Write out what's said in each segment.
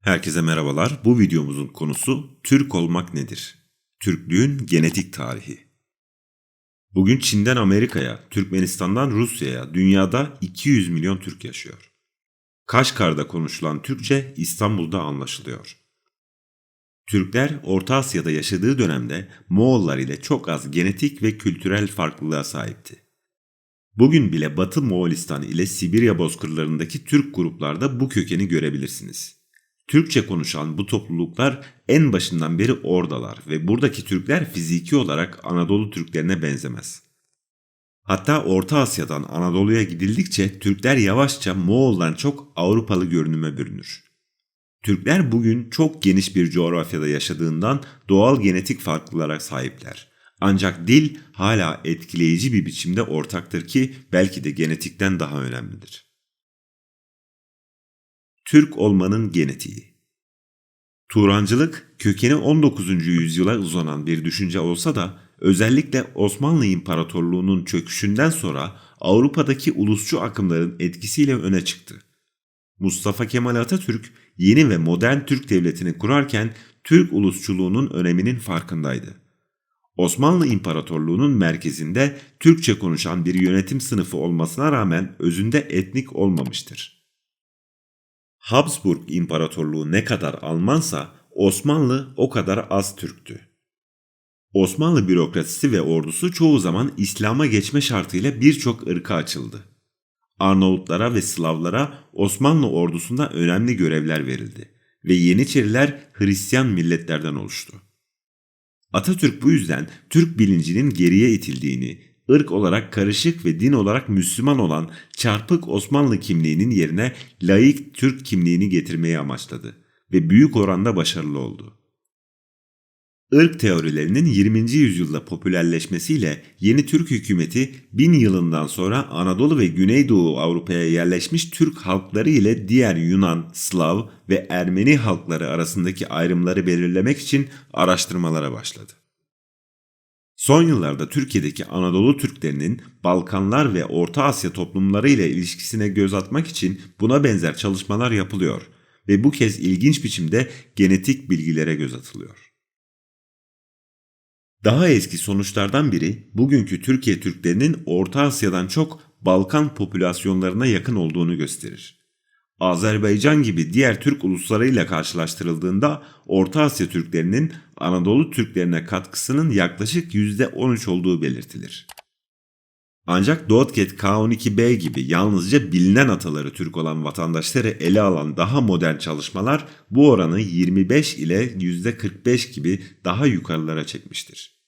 Herkese merhabalar. Bu videomuzun konusu Türk olmak nedir? Türklüğün genetik tarihi. Bugün Çin'den Amerika'ya, Türkmenistan'dan Rusya'ya dünyada 200 milyon Türk yaşıyor. Kaşgar'da konuşulan Türkçe İstanbul'da anlaşılıyor. Türkler Orta Asya'da yaşadığı dönemde Moğollar ile çok az genetik ve kültürel farklılığa sahipti. Bugün bile Batı Moğolistan ile Sibirya bozkırlarındaki Türk gruplarda bu kökeni görebilirsiniz. Türkçe konuşan bu topluluklar en başından beri oradalar ve buradaki Türkler fiziki olarak Anadolu Türklerine benzemez. Hatta Orta Asya'dan Anadolu'ya gidildikçe Türkler yavaşça Moğol'dan çok Avrupalı görünüme bürünür. Türkler bugün çok geniş bir coğrafyada yaşadığından doğal genetik farklılığa sahipler. Ancak dil hala etkileyici bir biçimde ortaktır ki belki de genetikten daha önemlidir. Türk olmanın genetiği Turancılık kökeni 19. yüzyıla uzanan bir düşünce olsa da özellikle Osmanlı İmparatorluğu'nun çöküşünden sonra Avrupa'daki ulusçu akımların etkisiyle öne çıktı. Mustafa Kemal Atatürk yeni ve modern Türk devletini kurarken Türk ulusçuluğunun öneminin farkındaydı. Osmanlı İmparatorluğu'nun merkezinde Türkçe konuşan bir yönetim sınıfı olmasına rağmen özünde etnik olmamıştır. Habsburg İmparatorluğu ne kadar Almansa Osmanlı o kadar az Türktü. Osmanlı bürokrasisi ve ordusu çoğu zaman İslam'a geçme şartıyla birçok ırka açıldı. Arnavutlara ve Slavlara Osmanlı ordusunda önemli görevler verildi ve Yeniçeriler Hristiyan milletlerden oluştu. Atatürk bu yüzden Türk bilincinin geriye itildiğini, ırk olarak karışık ve din olarak Müslüman olan çarpık Osmanlı kimliğinin yerine laik Türk kimliğini getirmeyi amaçladı ve büyük oranda başarılı oldu. Irk teorilerinin 20. yüzyılda popülerleşmesiyle yeni Türk hükümeti bin yılından sonra Anadolu ve Güneydoğu Avrupa'ya yerleşmiş Türk halkları ile diğer Yunan, Slav ve Ermeni halkları arasındaki ayrımları belirlemek için araştırmalara başladı. Son yıllarda Türkiye'deki Anadolu Türklerinin Balkanlar ve Orta Asya toplumları ile ilişkisine göz atmak için buna benzer çalışmalar yapılıyor ve bu kez ilginç biçimde genetik bilgilere göz atılıyor. Daha eski sonuçlardan biri bugünkü Türkiye Türklerinin Orta Asya'dan çok Balkan popülasyonlarına yakın olduğunu gösterir. Azerbaycan gibi diğer Türk uluslarıyla karşılaştırıldığında Orta Asya Türklerinin Anadolu Türklerine katkısının yaklaşık %13 olduğu belirtilir. Ancak Dotket K12b gibi yalnızca bilinen ataları Türk olan vatandaşları ele alan daha modern çalışmalar bu oranı 25 ile %45 gibi daha yukarılara çekmiştir.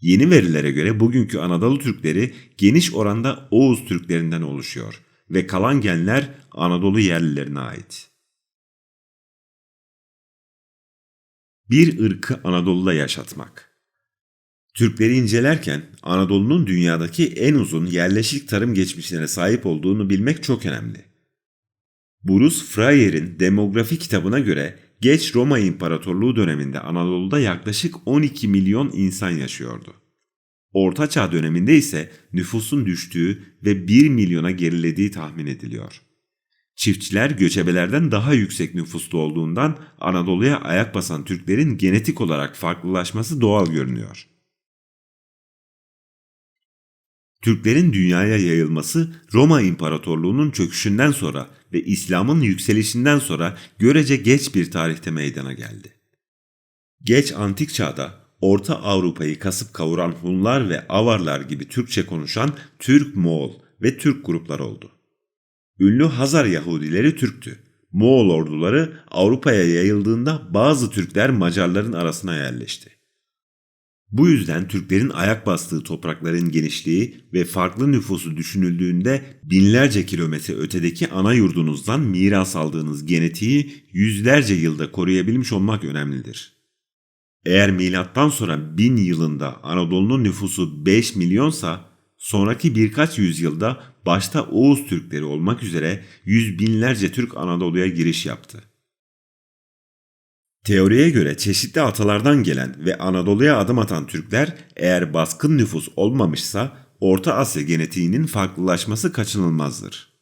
Yeni verilere göre bugünkü Anadolu Türkleri geniş oranda Oğuz Türklerinden oluşuyor ve kalan genler Anadolu yerlilerine ait. Bir ırkı Anadolu'da yaşatmak Türkleri incelerken Anadolu'nun dünyadaki en uzun yerleşik tarım geçmişine sahip olduğunu bilmek çok önemli. Bruce Freyer'in demografi kitabına göre geç Roma İmparatorluğu döneminde Anadolu'da yaklaşık 12 milyon insan yaşıyordu. Orta Çağ döneminde ise nüfusun düştüğü ve 1 milyona gerilediği tahmin ediliyor. Çiftçiler göçebelerden daha yüksek nüfuslu olduğundan Anadolu'ya ayak basan Türklerin genetik olarak farklılaşması doğal görünüyor. Türklerin dünyaya yayılması Roma İmparatorluğu'nun çöküşünden sonra ve İslam'ın yükselişinden sonra görece geç bir tarihte meydana geldi. Geç antik çağda Orta Avrupa'yı kasıp kavuran Hunlar ve Avarlar gibi Türkçe konuşan Türk-Moğol ve Türk gruplar oldu. Ünlü Hazar Yahudileri Türktü. Moğol orduları Avrupa'ya yayıldığında bazı Türkler Macarların arasına yerleşti. Bu yüzden Türklerin ayak bastığı toprakların genişliği ve farklı nüfusu düşünüldüğünde binlerce kilometre ötedeki ana yurdunuzdan miras aldığınız genetiği yüzlerce yılda koruyabilmiş olmak önemlidir. Eğer milattan sonra 1000 yılında Anadolu'nun nüfusu 5 milyonsa sonraki birkaç yüzyılda başta Oğuz Türkleri olmak üzere yüz binlerce Türk Anadolu'ya giriş yaptı. Teoriye göre çeşitli atalardan gelen ve Anadolu'ya adım atan Türkler eğer baskın nüfus olmamışsa Orta Asya genetiğinin farklılaşması kaçınılmazdır.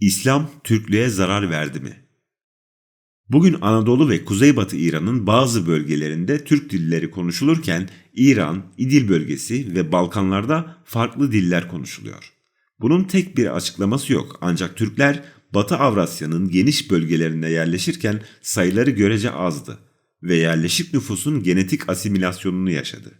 İslam Türklüğe zarar verdi mi? Bugün Anadolu ve Kuzeybatı İran'ın bazı bölgelerinde Türk dilleri konuşulurken İran, İdil bölgesi ve Balkanlarda farklı diller konuşuluyor. Bunun tek bir açıklaması yok ancak Türkler Batı Avrasya'nın geniş bölgelerinde yerleşirken sayıları görece azdı ve yerleşik nüfusun genetik asimilasyonunu yaşadı.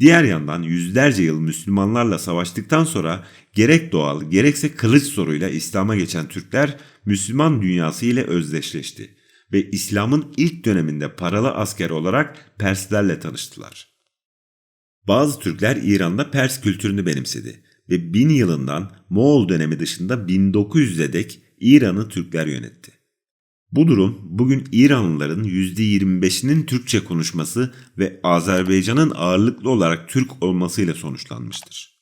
Diğer yandan yüzlerce yıl Müslümanlarla savaştıktan sonra gerek doğal gerekse kılıç zoruyla İslam'a geçen Türkler Müslüman dünyası ile özdeşleşti ve İslam'ın ilk döneminde paralı asker olarak Perslerle tanıştılar. Bazı Türkler İran'da Pers kültürünü benimsedi ve 1000 yılından Moğol dönemi dışında 1900'e dek İran'ı Türkler yönetti. Bu durum bugün İranlıların %25'inin Türkçe konuşması ve Azerbaycan'ın ağırlıklı olarak Türk olmasıyla sonuçlanmıştır.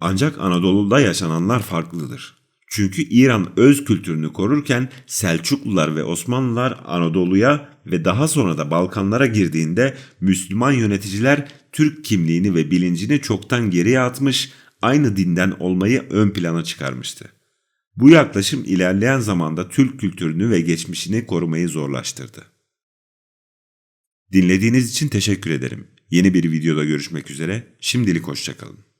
Ancak Anadolu'da yaşananlar farklıdır. Çünkü İran öz kültürünü korurken Selçuklular ve Osmanlılar Anadolu'ya ve daha sonra da Balkanlara girdiğinde Müslüman yöneticiler Türk kimliğini ve bilincini çoktan geriye atmış, aynı dinden olmayı ön plana çıkarmıştı. Bu yaklaşım ilerleyen zamanda Türk kültürünü ve geçmişini korumayı zorlaştırdı. Dinlediğiniz için teşekkür ederim. Yeni bir videoda görüşmek üzere. Şimdilik hoşçakalın.